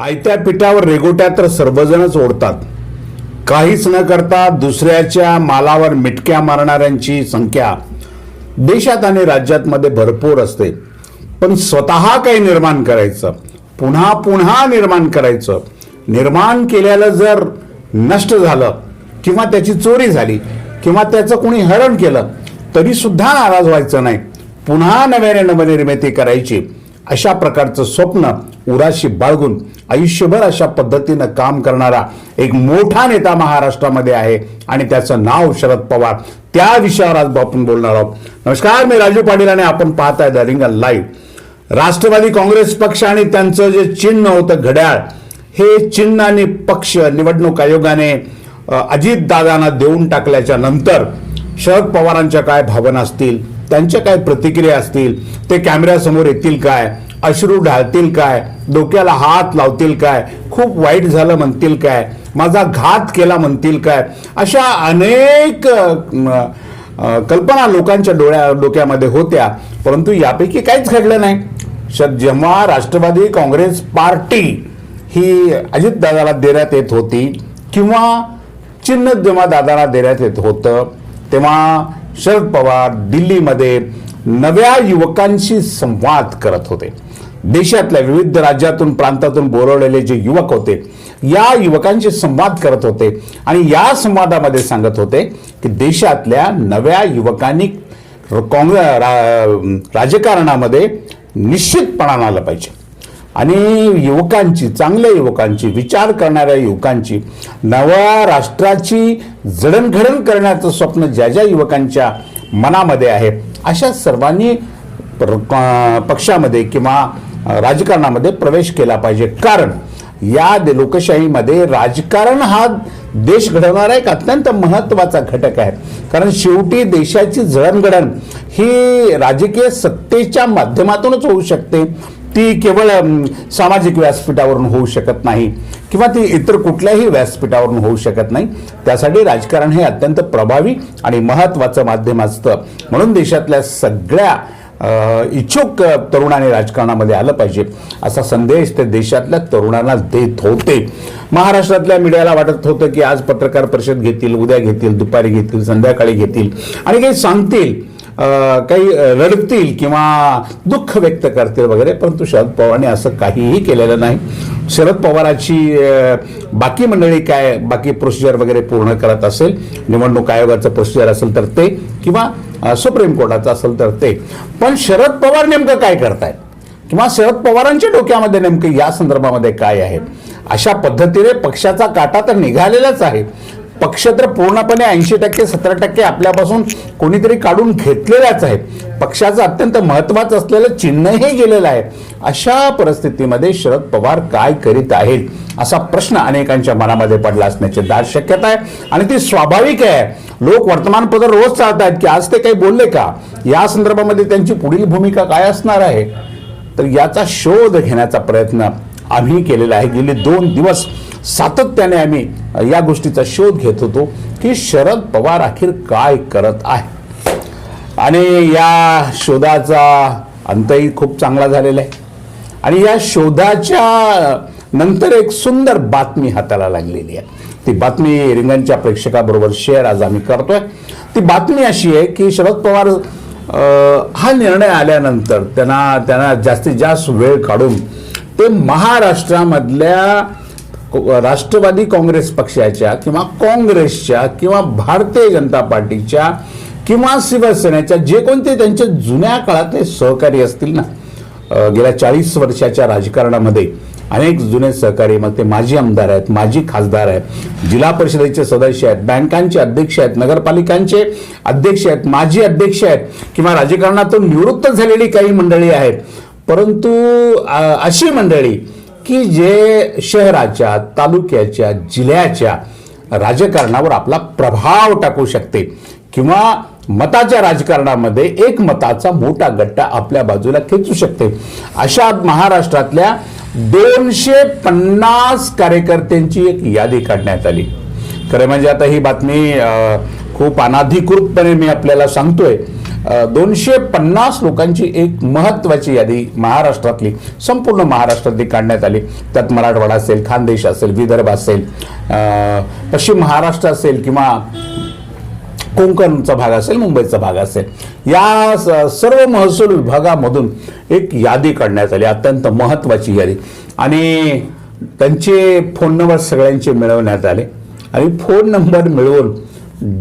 आयत्या पिठावर रेगोट्या तर सर्वजणच ओढतात काहीच न करता दुसऱ्याच्या मालावर मिटक्या मारणाऱ्यांची संख्या देशात आणि राज्यातमध्ये भरपूर असते. पण स्वतः काही निर्माण करायचं पुन्हा पुन्हा निर्माण करायचं निर्माण केल्याला जर नष्ट झालं किंवा त्याची चोरी झाली किंवा त्याचं कोणी हरण केलं तरीसुद्धा नाराज व्हायचं नाही. पुन्हा नव्याने नवनिर्मिती करायची. अशा प्रकारचं स्वप्न उराशी बाळगून आयुष्यभर अशा पद्धतीनं काम करणारा एक मोठा नेता महाराष्ट्रामध्ये आहे आणि त्याचं नाव शरद पवार. त्या विषयावर आज आपण बोलणार आहोत. नमस्कार मी राजू पाटील आणि आपण पाहताय the ringal live. Rashtravadi Congress पक्ष आणि त्यांचं जे चिन्ह होतं घड्याळ हे चिन्ह आणि पक्ष निवडणूक आयोगाने अजित दादांना देऊन टाकल्याच्या नंतर शरद पवारांच्या काय भावना असतील? त्यांच्या काय प्रतिक्रिया असतील? ते कॅमेऱ्यासमोर येतील काय? अश्रू ढाळतील काय? डोक्याला हात लावतील काय? खूप वाईट झालं म्हणतील काय? माझा घात केला म्हणतील काय? अशा अनेक कल्पना लोकांच्या डोळ्या डोक्यामध्ये होत्या. परंतु यापैकी काहीच घडलं नाही. जेव्हा राष्ट्रवादी काँग्रेस पार्टी ही अजितदादाला देण्यात येत होती किंवा चिन्ह जेव्हा दादाला देण्यात येत होतं तेव्हा शरद पवार दिल्लीमध्ये नव्या युवकांशी संवाद करत होते. देशातल्या विविध राज्यातून प्रांतातून बोलवलेले जे युवक होते या युवकांशी संवाद करत होते आणि या संवादामध्ये सांगत होते की देशातल्या नव्या युवकांनी काँग्रेस राजकारणामध्ये निश्चितपणानं आलं पाहिजे. आणि युवकांची चांगल्या युवकांची विचार करणाऱ्या युवकांची नव्या राष्ट्राची जडणघडण करण्याचं स्वप्न ज्या ज्या युवकांच्या मनामध्ये आहे अशा सर्वांनी पक्षामध्ये किंवा राजकारणामध्ये प्रवेश केला पाहिजे. कारण या लोकशाहीमध्ये राजकारण हा देश घडवणारा एक अत्यंत महत्त्वाचा घटक आहे. कारण शेवटी देशाची जडणघडण ही राजकीय सत्तेच्या माध्यमातूनच होऊ शकते. ती केवळ सामाजिक व्यासपीठावरून होऊ शकत नाही किंवा ती इतर कुठल्याही व्यासपीठावरून होऊ शकत नाही. त्यासाठी राजकारण हे अत्यंत प्रभावी आणि महत्त्वाचं माध्यम असतं. म्हणून देशातल्या सगळ्या इच्छुक तरुणाने राजकारणामध्ये आलं पाहिजे असा संदेश ते देशातल्या तरुणांना देत होते. महाराष्ट्रातल्या मीडियाला वाटत होतं की आज पत्रकार परिषद घेतील उद्या घेतील दुपारी घेतील संध्याकाळी घेतील आणि काही सांगतील. काही रडतील किंवा दुःख व्यक्त करतील वगैरे परंतु शरद पवारांनी असं काहीही केलेलं नाही. शरद पवाराची बाकी मंडळी काय बाकी प्रोसिजर वगैरे पूर्ण करत असेल निवडणूक आयोगाचं प्रोसिजर असेल तर ते किंवा सुप्रीम कोर्टाचं असेल तर ते. पण शरद पवार नेमकं काय करतायत? किंवा शरद पवारांच्या डोक्यामध्ये नेमकं या संदर्भामध्ये काय आहे? अशा पद्धतीने पक्षाचा काटा तर निघालेलाच आहे. पक्ष तर पूर्णपणे ऐंशी टक्के सतरा टक्के आपल्यापासून कोणीतरी काढून घेतलेलाच आहे. पक्षाचं अत्यंत महत्वाचं असलेलं चिन्हही गेलेलं आहे. अशा परिस्थितीमध्ये शरद पवार काय करीत आहेत असा प्रश्न अनेकांच्या मनामध्ये पडला असण्याची दाट शक्यता आहे आणि ती स्वाभाविक आहे. लोक वर्तमानपत्र रोज चालत आहेत की आज ते काही बोलले का? या संदर्भामध्ये त्यांची पुढील भूमिका काय असणार आहे? तर याचा शोध घेण्याचा प्रयत्न आम्ही केलेला आहे. गेले दोन दिवस सातत्याने आम्ही या गोष्टीचा शोध घेत होतो की शरद पवार अखेर काय करत आहे. आणि या शोधाचा अंतही खूप चांगला झालेला आहे. आणि या शोधाच्या नंतर एक सुंदर बातमी हाताला लागलेली आहे. ती बातमी रिंगणच्या प्रेक्षकाबरोबर शेअर आज आम्ही करतोय. ती बातमी अशी आहे की शरद पवार हा निर्णय आल्यानंतर त्यांना त्यांना जास्तीत जास्त वेळ काढून ते महाराष्ट्रामधल्या राष्ट्रवादी काँग्रेस पक्षाच्या किंवा काँग्रेसच्या किंवा भारतीय जनता पार्टीच्या किंवा शिवसेनेच्या जे कोणते त्यांचे जुन्या काळातले सहकारी असतील ना गेल्या चाळीस वर्षाच्या राजकारणामध्ये अनेक जुने सहकारी मग ते माजी आमदार आहेत माजी खासदार आहेत जिल्हा परिषदेचे सदस्य आहेत बँकांचे अध्यक्ष आहेत नगरपालिकांचे अध्यक्ष आहेत माजी अध्यक्ष आहेत किंवा राजकारणातून निवृत्त झालेली काही मंडळी आहेत. परंतु अशी मंडळी की जे शहराच्या तालुक्याच्या जिल्ह्याच्या राजकारणावर आपला प्रभाव टाकू शकते किंवा मताच्या राजकारणामध्ये एक मताचा मोठा गट्टा आपल्या बाजूला खेचू शकते. अशा महाराष्ट्रातल्या दोनशे पन्नास कार्यकर्त्यांची एक यादी काढण्यात आली. खरं म्हणजे आता ही बातमी खूप अनाधिकृतपणे मी आपल्याला सांगतोय. दोनशे पन्नास लोकांची एक महत्वाची यादी महाराष्ट्रातली संपूर्ण महाराष्ट्रातली काढण्यात आली. त्यात मराठवाडा असेल खानदेश असेल विदर्भ असेल पश्चिम महाराष्ट्र असेल किंवा कोकणचा भाग असेल मुंबईचा भाग असेल. या सर्व महसूल विभागामधून एक यादी काढण्यात आली अत्यंत महत्त्वाची यादी. आणि त्यांचे फोन नंबर सगळ्यांचे मिळवण्यात आले. आणि फोन नंबर मिळवून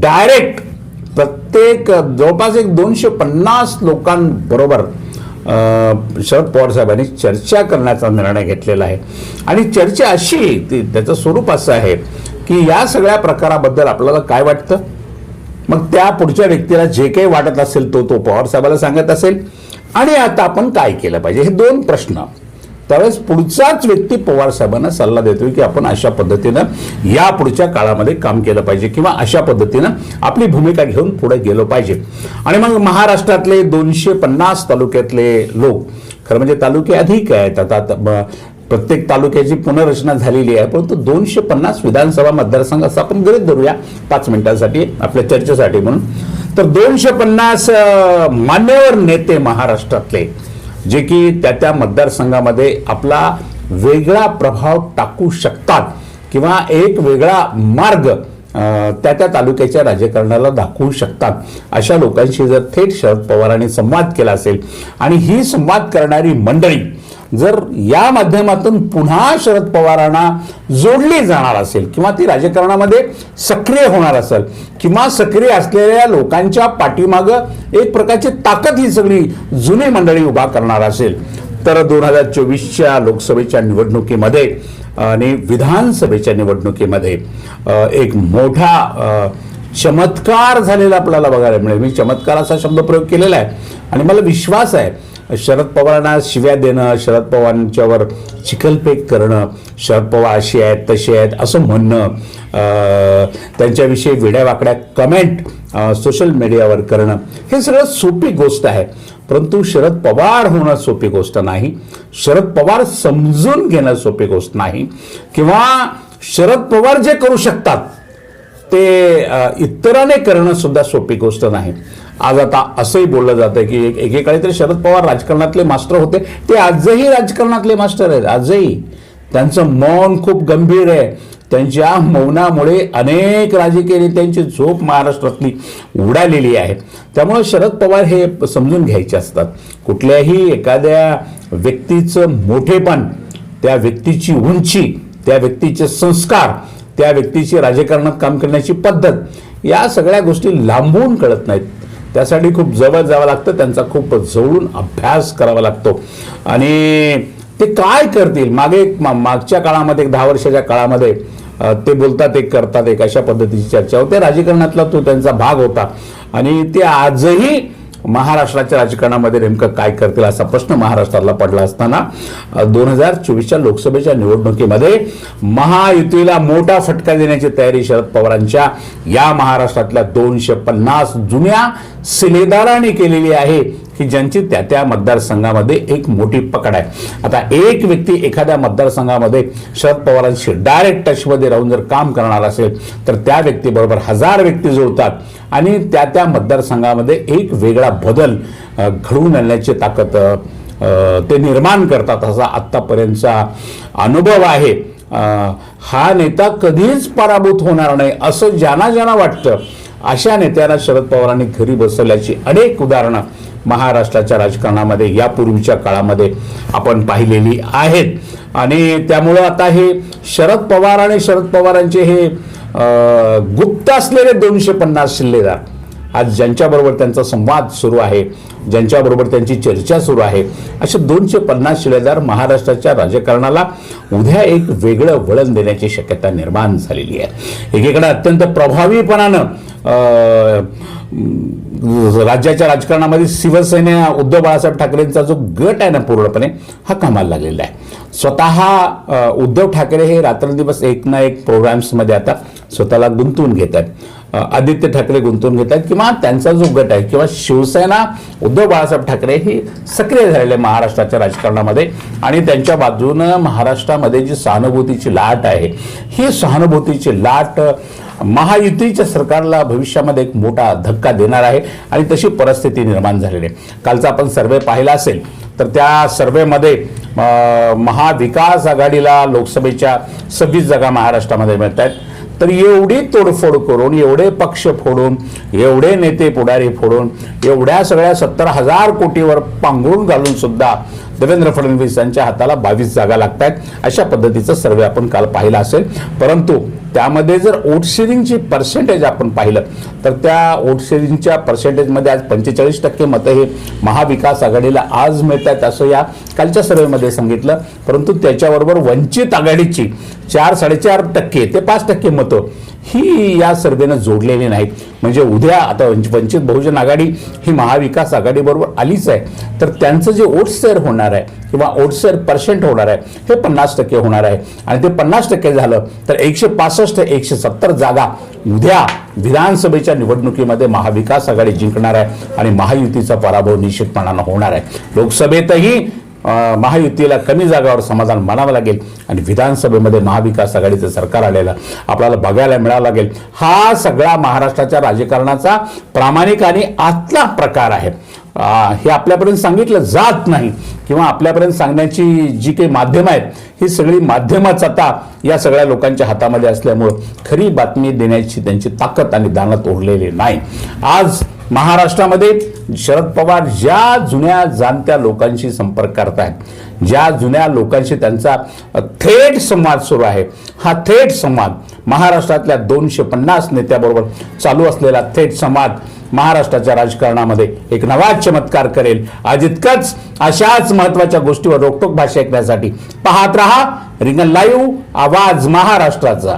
डायरेक्ट प्रत्येक जवळपास एक दोनशे पन्नास लोकांबरोबर शरद पवार साहेबांनी चर्चा करण्याचा निर्णय घेतलेला आहे. आणि चर्चा अशी ती त्याचं स्वरूप असं आहे की या सगळ्या प्रकाराबद्दल आपल्याला काय वाटतं? मग त्या पुढच्या व्यक्तीला जे काही वाटत असेल तो तो पवार साहेबाला सांगत असेल. आणि आता आपण काय केलं पाहिजे? हे दोन प्रश्न. त्यावेळेस पुढचाच व्यक्ती पवार साहेबांना सल्ला देतोय की आपण अशा पद्धतीनं या पुढच्या काळामध्ये काम केलं पाहिजे किंवा अशा पद्धतीनं आपली भूमिका घेऊन पुढे गेलो पाहिजे. आणि मग महाराष्ट्रातले दोनशे पन्नास तालुक्यातले लोक खरं म्हणजे तालुके अधिक आहेत. आता आता प्रत्येक तालुक्याची पुनर्रचना झालेली आहे परंतु दोनशे पन्नास विधानसभा मतदारसंघ असं आपण गरीब धरूया पाच मिनिटांसाठी आपल्या चर्चेसाठी म्हणून. तर दोनशे पन्नास मान्यवर नेते महाराष्ट्रातले जे की त्या त्या मतदारसंघामध्ये आपला वेगळा प्रभाव टाकू शकतात किंवा एक वेगळा मार्ग त्या त्या तालुक्याच्या राजकारणाला दाखवू शकतात. अशा लोकांशी जर थेट शरद पवारांनी संवाद केला असेल आणि ही संवाद करणारी मंडळी जर या माध्यमातून पुन्हा शरद पवारांना जोडली जाणार असेल किंवा ती राजकारणामध्ये सक्रिय होणार असेल किंवा सक्रिय असलेल्या लोकांच्या पाठीमागं एक प्रकारची ताकद ही सगळी जुनी मंडळी उभा करणार असेल तर दोन हजार चोवीसच्या लोकसभेच्या निवडणुकीमध्ये आणि विधानसभेच्या निवडणुकीमध्ये एक मोठा चमत्कार झालेला आपल्याला बघायला मिळेल. मी चमत्कार असा शब्द प्रयोग केलेला आहे. आणि मला विश्वास आहे शरद पवारांना शिव्या देणं शरद पवारांच्यावर चिखलपेक करणं शरद पवार अशी आहेत तशी आहेत असं म्हणणं त्यांच्याविषयी वेड्या वाकड्या कमेंट सोशल मीडियावर करणं हे सगळं सोपी गोष्ट आहे. परंतु शरद पवार होणं सोपी गोष्ट नाही. शरद पवार समजून घेणं सोपी गोष्ट नाही. किंवा शरद पवार जे करू शकतात ते इतराने करणं सुद्धा सोपी गोष्ट नाही. आज आता असंही बोललं जातं की एकेकाळी तर शरद पवार राजकारणातले मास्टर होते. ते आजही राजकारणातले मास्टर आहेत. आजही. त्यांचं मौन खूप गंभीर आहे. त्यांच्या मौनामुळे अनेक राजकीय नेत्यांची झोप महाराष्ट्रातली उडालेली आहे. त्यामुळे शरद पवार हे समजून घ्यायचे असतात. कुठल्याही एखाद्या व्यक्तीचं मोठेपण त्या व्यक्तीची उंची त्या व्यक्तीचे संस्कार त्या व्यक्तीची राजकारणात काम करण्याची पद्धत या सगळ्या गोष्टी लांबून कळत नाहीत. त्यासाठी खूप जवळ जावं लागतं त्यांचा खूप जवळून अभ्यास करावा लागतो. आणि ते काय करतील? मागे एक मागच्या काळामध्ये एक दहा वर्षाच्या काळामध्ये ते बोलतात एक करतात एक अशा पद्धतीची चर्चा होते. राजकारणातला तो त्यांचा भाग होता. आणि ते आजही महाराष्ट्राच्या राजकारणामध्ये नेमकं काय करतील असा प्रश्न महाराष्ट्राला पडला असताना दोन हजार चोवीसच्या लोकसभेच्या निवडणुकीमध्ये महायुतीला मोठा फटका देण्याची तयारी शरद पवारांच्या या महाराष्ट्रातल्या दोनशे पन्नास जुन्या सिलेदारांनी केलेली आहे. की ज्यांची त्या त्या मतदारसंघामध्ये एक मोठी पकड आहे. आता एक व्यक्ती एखाद्या मतदारसंघामध्ये शरद पवारांशी डायरेक्ट टचमध्ये राहून जर काम करणार असेल तर त्या व्यक्तीबरोबर हजार व्यक्ती जुळतात आणि त्या त्या मतदारसंघामध्ये एक वेगळा बदल घडवून आणण्याची ताकद ते निर्माण करतात असा आत्तापर्यंतचा अनुभव आहे. हा नेता कधीच पराभूत होणार नाही असं ज्यांना ज्यांना वाटतं अशा नेत्यांना शरद पवारांनी घरी बसवल्याची अनेक उदाहरणं महाराष्ट्राच्या राजकारणामध्ये यापूर्वीच्या काळामध्ये आपण पाहिलेली आहेत. आणि त्यामुळं आता हे शरद पवार आणि शरद पवारांचे हे गुप्त असलेले दोनशे पन्नास शिल्लेदार. आज ज्यांच्याबरोबर त्यांचा संवाद सुरू आहे ज्यांच्याबरोबर त्यांची चर्चा सुरू आहे असे दोनशे पन्नास शिलेदार महाराष्ट्राच्या राजकारणाला उद्या एक वेगळं वळण देण्याची शक्यता निर्माण झालेली आहे. एकीकडे अत्यंत प्रभावीपणानं राज्याच्या राजकारणामध्ये शिवसेना उद्धव बाळासाहेब ठाकरेंचा जो गट आहे ना पूर्णपणे हा कामाला लागलेला आहे. स्वतः उद्धव ठाकरे हे रात्रंदिवस एक ना एक प्रोग्राम्समध्ये आता स्वतःला गुंतवून घेत आहेत. आदित्य ठाकरे गुंतवून घेत आहेत किंवा त्यांचा जो गट आहे किंवा शिवसेना उद्धव बाळासाहेब ठाकरे ही सक्रिय झालेले आहे महाराष्ट्राच्या राजकारणामध्ये आणि त्यांच्या बाजूनं महाराष्ट्रामध्ये जी सहानुभूतीची लाट आहे ही सहानुभूतीची लाट महायुतीच्या सरकारला भविष्यामध्ये एक मोठा धक्का देणार आहे आणि तशी परिस्थिती निर्माण झालेली आहे. कालचा आपण सर्वे पाहिला असेल तर त्या सर्वेमध्ये महाविकास आघाडीला लोकसभेच्या सव्वीस जागा महाराष्ट्रामध्ये मिळत आहेत तर एवढी तोडफोड करून एवढे पक्ष फोडून एवढे नेते पुढारी फोडून एवढ्या सगळ्या सत्तर हजार कोटीवर पांघरून घालून सुद्धा देवेंद्र फडणवीस यांच्या हाताला बावीस जागा लागत आहेत अशा पद्धतीचं सर्वे आपण काल पाहिला असेल. परंतु त्यामध्ये जर वोट शेअरिंगची पर्सेंटेज आपण पाहिलं तर त्या वोट पर्सेंटेजमध्ये आज पंचेचाळीस टक्के मतं हे महाविकास आघाडीला आज मिळत आहेत असं या कालच्या सर्वेमध्ये सांगितलं. परंतु त्याच्याबरोबर वंचित आघाडीची चार साडेचार टक्के ते पाच टक्के मतं ही या सर्वेनं जोडलेली नाहीत. म्हणजे उद्या आता वंच- वंचित बहुजन आघाडी ही महाविकास आघाडीबरोबर आलीच आहे. तर त्यांचं जे वोट शेअर होणार आहे किंवा वोट शेअर पर्सेंट होणार आहे हे पन्नास टक्के होणार आहे. आणि ते पन्नास टक्के झालं तर एकशे पासष्ट एकशे सत्तर जागा उद्या विधानसभेच्या निवडणुकीमध्ये महाविकास आघाडी जिंकणार आहे आणि महायुतीचा पराभव निश्चितपणानं होणार आहे. लोकसभेतही महायुतीला कमी जागावर समाधान मानावं लागेल आणि विधानसभेमध्ये महाविकास आघाडीचं सरकार आलेलं आपल्याला बघायला मिळावं लागेल. हा सगळा महाराष्ट्राच्या राजकारणाचा प्रामाणिक आणि आतला प्रकार आहे. हे आपल्यापर्यंत सांगितलं जात नाही. किंवा आपल्यापर्यंत सांगण्याची जी काही माध्यमं आहेत ही सगळी माध्यमच आता या सगळ्या लोकांच्या हातामध्ये असल्यामुळं खरी बातमी देण्याची त्यांची ताकद आणि दानत उरलेली नाही. आज महाराष्ट्रामध्ये शरद पवार ज्या जुन्या जाणत्या लोकांशी संपर्क करतायत ज्या जुन्या लोकांशी त्यांचा थेट संवाद सुरू आहे हा थेट संवाद महाराष्ट्रातल्या दोनशे पन्नास नेत्याबरोबर चालू असलेला थेट संवाद महाराष्ट्राच्या राजकारणामध्ये एक नवा चमत्कार करेल. आज इतकंच अशाच महत्त्वाच्या गोष्टीवर रोकटोक भाषा ऐकण्यासाठी पाहत रहा. रिंगण लाईव्ह आवाज महाराष्ट्राचा.